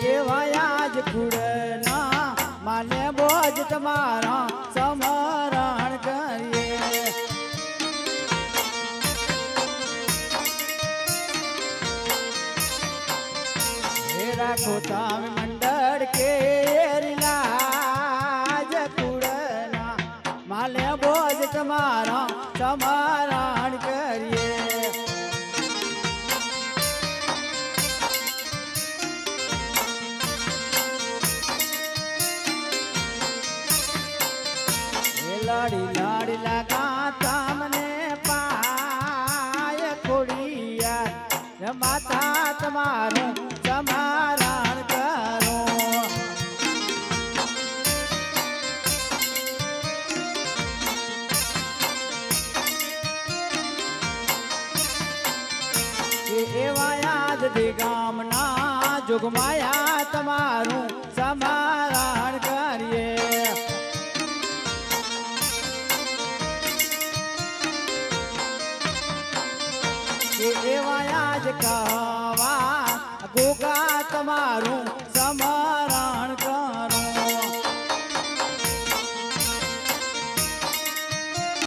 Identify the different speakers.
Speaker 1: કેવાયા જ ખુડના માને બોજ તમારા સમરણ કરીએ. હે રાખો તમે મંડળ કેરીલા જ ખુડના માને બોજ તમારા સમરણ લાડી લાડી લાગા તમને પાય ખોડિયા માતા તમારું સમારણ કરો. એવા યાદ ગામના જોગમાયા તમારું સમારણ કરીએ એ જ યાદ કવા. ગોગા તમારું સમા